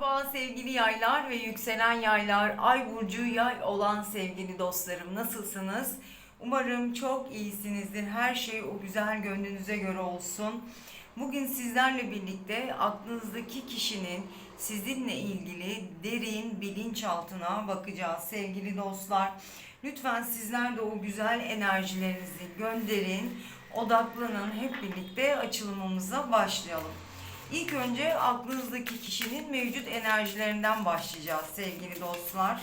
Merhaba sevgili yaylar ve yükselen yaylar, ay burcu yay olan sevgili dostlarım nasılsınız? Umarım çok iyisinizdir. Her şey o güzel gönlünüze göre olsun. Bugün sizlerle birlikte aklınızdaki kişinin sizinle ilgili derin bilinçaltına bakacağız sevgili dostlar. Lütfen sizler de o güzel enerjilerinizi gönderin, odaklanın. Hep birlikte açılımımıza başlayalım. İlk önce aklınızdaki kişinin mevcut enerjilerinden başlayacağız sevgili dostlar.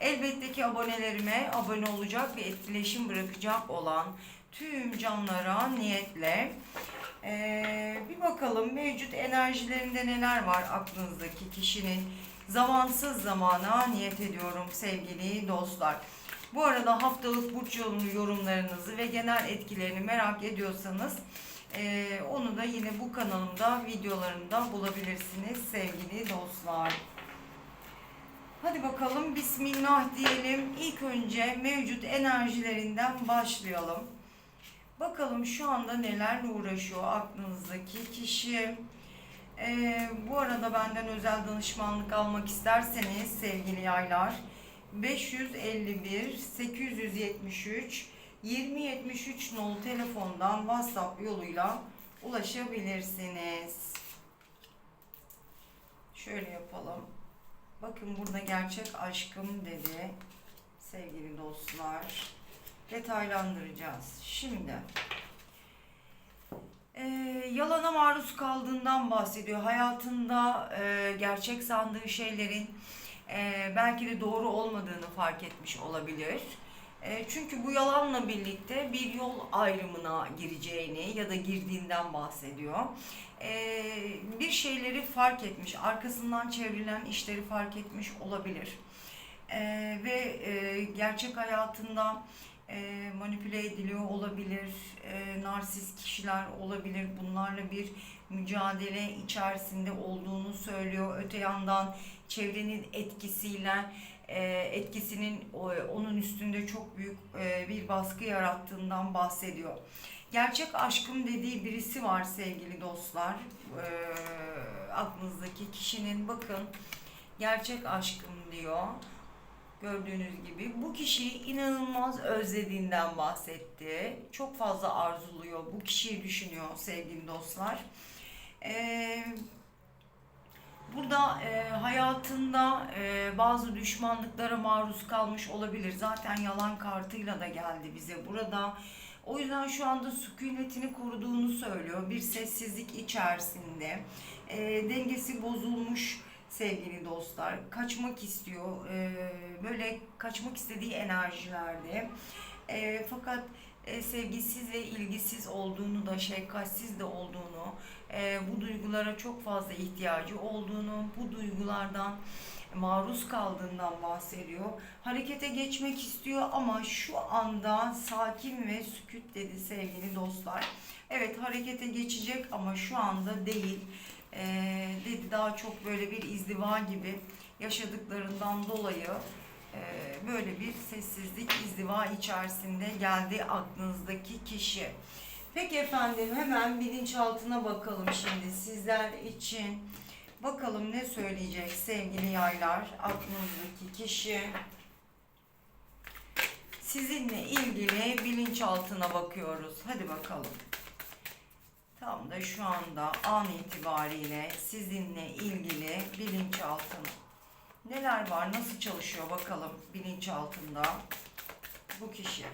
Elbette ki abonelerime abone olacak ve etkileşim bırakacak olan tüm canlara niyetle ee, bir bakalım mevcut enerjilerinde neler var aklınızdaki kişinin. Zamansız zamana niyet ediyorum sevgili dostlar. Bu arada haftalık burç yorumlarınızı ve genel etkilerini merak ediyorsanız ee, onu da yine bu kanalımda videolarımda bulabilirsiniz sevgili dostlar. Hadi bakalım Bismillah diyelim. İlk önce mevcut enerjilerinden başlayalım. Bakalım şu anda nelerle uğraşıyor aklınızdaki kişi. Ee, bu arada benden özel danışmanlık almak isterseniz sevgili yaylar 551 873 2073 nolu telefondan WhatsApp yoluyla ulaşabilirsiniz. Şöyle yapalım. Bakın burada gerçek aşkım dedi sevgili dostlar. Detaylandıracağız. Şimdi e, yalana maruz kaldığından bahsediyor. Hayatında e, gerçek sandığı şeylerin e, belki de doğru olmadığını fark etmiş olabilir. E, çünkü bu yalanla birlikte bir yol ayrımına gireceğini ya da girdiğinden bahsediyor. E, bir şeyleri fark etmiş, arkasından çevrilen işleri fark etmiş olabilir. E, ve e, gerçek hayatında e, manipüle ediliyor olabilir, e, narsist kişiler olabilir. Bunlarla bir mücadele içerisinde olduğunu söylüyor. Öte yandan çevrenin etkisiyle etkisinin o- onun üstünde çok büyük e, bir baskı yarattığından bahsediyor. Gerçek aşkım dediği birisi var sevgili dostlar. E, aklınızdaki kişinin bakın gerçek aşkım diyor. Gördüğünüz gibi bu kişiyi inanılmaz özlediğinden bahsetti. Çok fazla arzuluyor. Bu kişiyi düşünüyor sevgili dostlar. Eee Burada e, hayatında e, bazı düşmanlıklara maruz kalmış olabilir. Zaten yalan kartıyla da geldi bize burada. O yüzden şu anda sükunetini koruduğunu söylüyor. Bir sessizlik içerisinde. E, dengesi bozulmuş sevgili dostlar. Kaçmak istiyor. E, böyle kaçmak istediği enerjilerde. E, fakat e, sevgisiz ve ilgisiz olduğunu da şefkatsiz de olduğunu e, bu duygulara çok fazla ihtiyacı olduğunu, bu duygulardan maruz kaldığından bahsediyor. Harekete geçmek istiyor ama şu anda sakin ve sükut dedi sevgili dostlar. Evet harekete geçecek ama şu anda değil. E, dedi daha çok böyle bir izdiva gibi yaşadıklarından dolayı böyle bir sessizlik izdiva içerisinde geldi aklınızdaki kişi. Peki efendim hemen bilinçaltına bakalım şimdi sizler için. Bakalım ne söyleyecek sevgili yaylar aklınızdaki kişi. Sizinle ilgili bilinçaltına bakıyoruz. Hadi bakalım. Tam da şu anda an itibariyle sizinle ilgili bilinçaltına. Neler var, nasıl çalışıyor bakalım bilinçaltında bu kişi.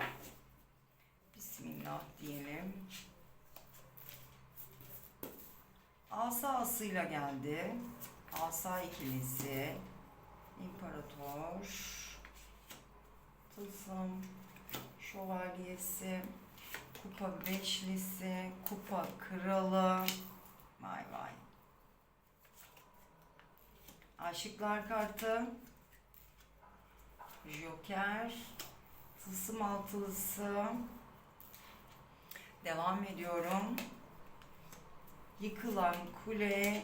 Bismillah diyelim. Asa asıyla geldi. Asa ikilisi. İmparator. Tılsım. Şövalyesi. Kupa beşlisi. Kupa kralı. Vay vay. Aşıklar kartı. Joker. Tılsım altılısı. Devam ediyorum. Yıkılan kule,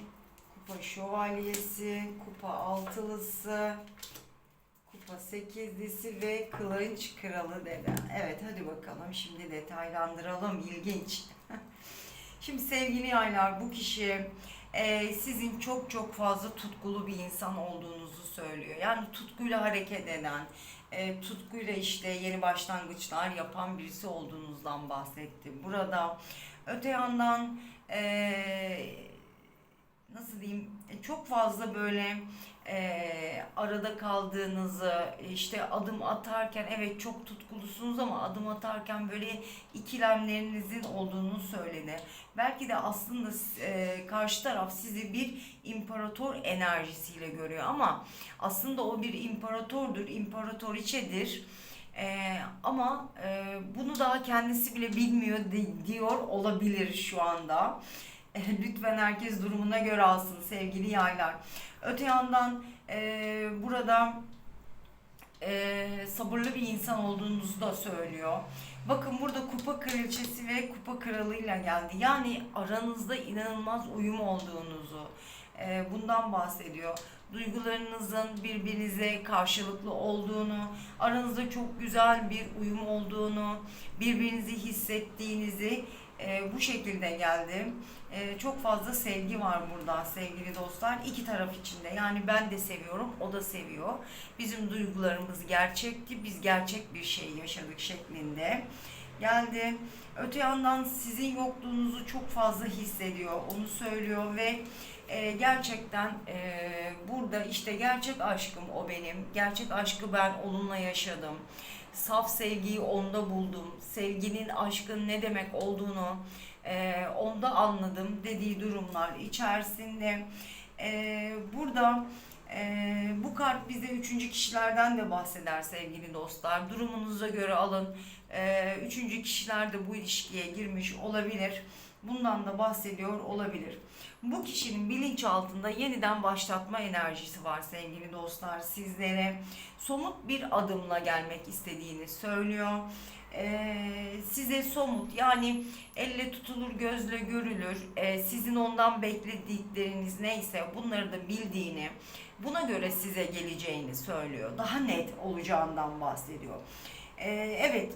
kupa şövalyesi, kupa altılısı, kupa sekizlisi ve kılıç kralı dedi. Evet hadi bakalım şimdi detaylandıralım. İlginç. şimdi sevgili yaylar bu kişi e, sizin çok çok fazla tutkulu bir insan olduğunuzu söylüyor. Yani tutkuyla hareket eden, e, tutkuyla işte yeni başlangıçlar yapan birisi olduğunuzdan bahsetti. Burada öte yandan e, nasıl diyeyim e, çok fazla böyle e, arada kaldığınızı işte adım atarken evet çok tutkulusunuz ama adım atarken böyle ikilemlerinizin olduğunu söyledi. Belki de aslında e, karşı taraf sizi bir imparator enerjisiyle görüyor ama aslında o bir imparatordur, imparatoriçedir. E, ama e, bunu daha kendisi bile bilmiyor di- diyor olabilir şu anda. Lütfen herkes durumuna göre alsın sevgili yaylar. Öte yandan e, burada e, sabırlı bir insan olduğunuzu da söylüyor. Bakın burada kupa kraliçesi ve kupa kralıyla geldi. Yani aranızda inanılmaz uyum olduğunuzu e, bundan bahsediyor. Duygularınızın birbirinize karşılıklı olduğunu, aranızda çok güzel bir uyum olduğunu, birbirinizi hissettiğinizi e, bu şekilde geldi. E, çok fazla sevgi var burada sevgili dostlar. İki taraf içinde. Yani ben de seviyorum, o da seviyor. Bizim duygularımız gerçekti. Biz gerçek bir şey yaşadık şeklinde geldi. Öte yandan sizin yokluğunuzu çok fazla hissediyor. Onu söylüyor ve e, gerçekten e, burada işte gerçek aşkım o benim. Gerçek aşkı ben onunla yaşadım. Saf sevgiyi onda buldum. Sevginin, aşkın ne demek olduğunu e, onda anladım dediği durumlar içerisinde. E, burada e, bu kart bize üçüncü kişilerden de bahseder sevgili dostlar. Durumunuza göre alın. E, üçüncü kişiler de bu ilişkiye girmiş olabilir. Bundan da bahsediyor olabilir. Bu kişinin bilinçaltında yeniden başlatma enerjisi var sevgili dostlar sizlere. Somut bir adımla gelmek istediğini söylüyor. Ee, size somut yani elle tutulur gözle görülür ee, sizin ondan bekledikleriniz neyse bunları da bildiğini buna göre size geleceğini söylüyor. Daha net olacağından bahsediyor. Ee, evet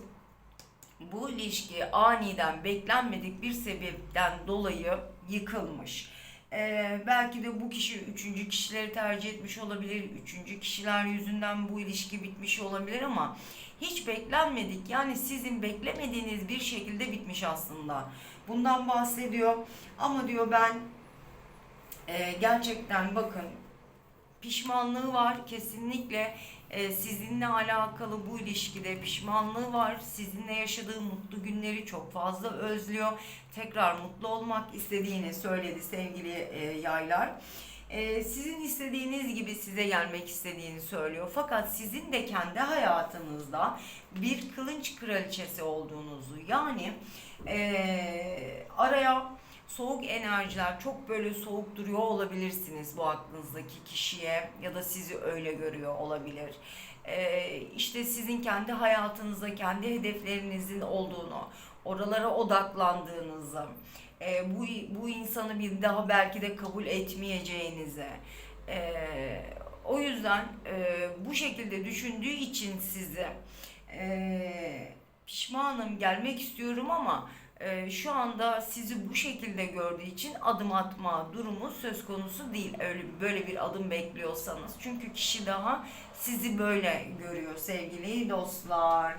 bu ilişki aniden beklenmedik bir sebepten dolayı yıkılmış. Ee, belki de bu kişi üçüncü kişileri tercih etmiş olabilir. Üçüncü kişiler yüzünden bu ilişki bitmiş olabilir ama hiç beklenmedik. Yani sizin beklemediğiniz bir şekilde bitmiş aslında. Bundan bahsediyor. Ama diyor ben e, gerçekten bakın pişmanlığı var kesinlikle e, sizinle alakalı bu ilişkide pişmanlığı var. Sizinle yaşadığı mutlu günleri çok fazla özlüyor. Tekrar mutlu olmak istediğini söyledi sevgili e, yaylar. E, sizin istediğiniz gibi size gelmek istediğini söylüyor. Fakat sizin de kendi hayatınızda bir kılınç kraliçesi olduğunuzu yani e, araya soğuk enerjiler çok böyle soğuk duruyor olabilirsiniz bu aklınızdaki kişiye ya da sizi öyle görüyor olabilir. Ee, işte sizin kendi hayatınızda kendi hedeflerinizin olduğunu, oralara odaklandığınızı, e, bu bu insanı bir daha belki de kabul etmeyeceğinizi. e, o yüzden e, bu şekilde düşündüğü için sizi e, pişmanım gelmek istiyorum ama e, şu anda sizi bu şekilde gördüğü için adım atma durumu söz konusu değil. Öyle böyle bir adım bekliyorsanız. Çünkü kişi daha sizi böyle görüyor sevgili dostlar.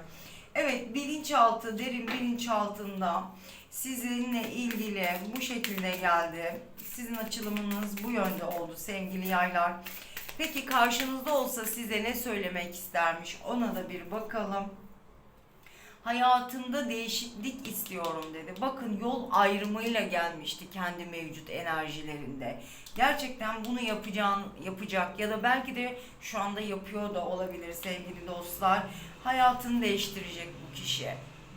Evet bilinçaltı, derin bilinçaltında sizinle ilgili bu şekilde geldi. Sizin açılımınız bu yönde oldu sevgili yaylar. Peki karşınızda olsa size ne söylemek istermiş ona da bir bakalım hayatımda değişiklik istiyorum dedi. Bakın yol ayrımıyla gelmişti kendi mevcut enerjilerinde. Gerçekten bunu yapacağın, yapacak ya da belki de şu anda yapıyor da olabilir sevgili dostlar. Hayatını değiştirecek bu kişi.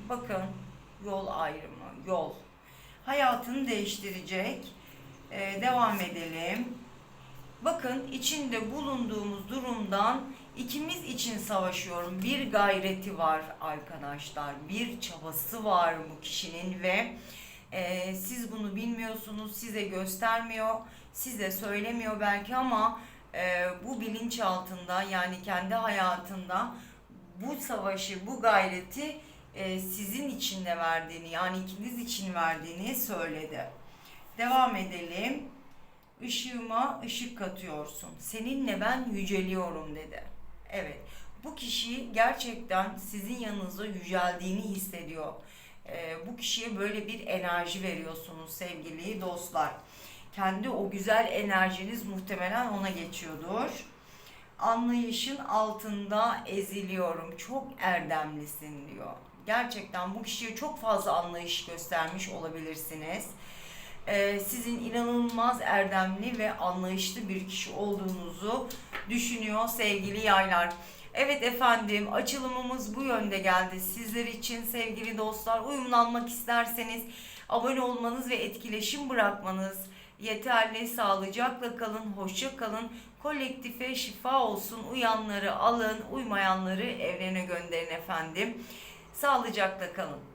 Bakın yol ayrımı, yol. Hayatını değiştirecek. Ee, devam edelim. Bakın içinde bulunduğumuz durumdan ikimiz için savaşıyorum. Bir gayreti var arkadaşlar. Bir çabası var bu kişinin ve e, siz bunu bilmiyorsunuz. Size göstermiyor. Size söylemiyor belki ama e, bu bilinç altında yani kendi hayatında bu savaşı, bu gayreti e, sizin için de verdiğini yani ikiniz için verdiğini söyledi. Devam edelim. ışığıma ışık katıyorsun. Seninle ben yüceliyorum dedi. Evet. Bu kişi gerçekten sizin yanınızda yüceldiğini hissediyor. Ee, bu kişiye böyle bir enerji veriyorsunuz sevgili dostlar. Kendi o güzel enerjiniz muhtemelen ona geçiyordur. Anlayışın altında eziliyorum. Çok erdemlisin diyor. Gerçekten bu kişiye çok fazla anlayış göstermiş olabilirsiniz. Ee, sizin inanılmaz erdemli ve anlayışlı bir kişi olduğunuzu düşünüyor sevgili yaylar. Evet efendim açılımımız bu yönde geldi. Sizler için sevgili dostlar uyumlanmak isterseniz abone olmanız ve etkileşim bırakmanız yeterli. Sağlıcakla kalın, hoşça kalın. Kolektife şifa olsun. Uyanları alın, uymayanları evrene gönderin efendim. Sağlıcakla kalın.